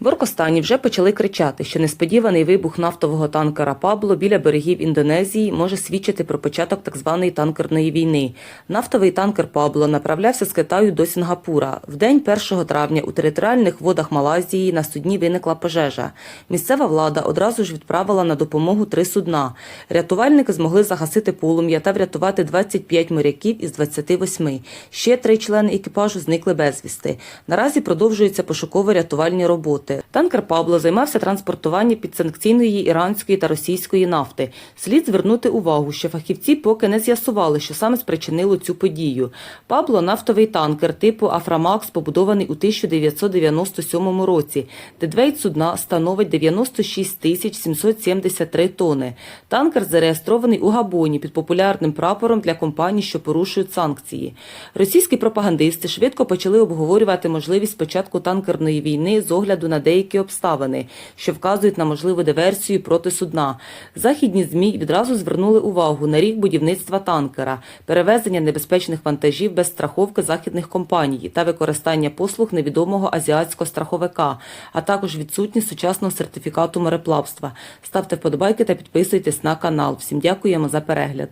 В Оркостані вже почали кричати, що несподіваний вибух нафтового танкера Пабло біля берегів Індонезії може свідчити про початок так званої танкерної війни. Нафтовий танкер Пабло направлявся з Китаю до Сінгапура. В день 1 травня у територіальних водах Малайзії на судні виникла пожежа. Місцева влада одразу ж відправила на допомогу три судна. Рятувальники змогли загасити полум'я та врятувати 25 моряків із 28. Ще три члени екіпажу зникли безвісти. Наразі продовжуються пошуково-рятувальні роботи. Танкер Пабло займався транспортуванням підсанкційної іранської та російської нафти. Слід звернути увагу, що фахівці поки не з'ясували, що саме спричинило цю подію. Пабло нафтовий танкер типу Афрамакс, побудований у 1997 році. Дедвейт судна становить 96 тисяч 773 тони. Танкер зареєстрований у Габоні під популярним прапором для компаній, що порушують санкції. Російські пропагандисти швидко почали обговорювати можливість початку танкерної війни з огляду на деякі обставини, що вказують на можливу диверсію проти судна. Західні змі відразу звернули увагу на рік будівництва танкера, перевезення небезпечних вантажів без страховки західних компаній та використання послуг невідомого азіатського страховика, а також відсутність сучасного сертифікату мореплавства. Ставте вподобайки та підписуйтесь на канал. Всім дякуємо за перегляд.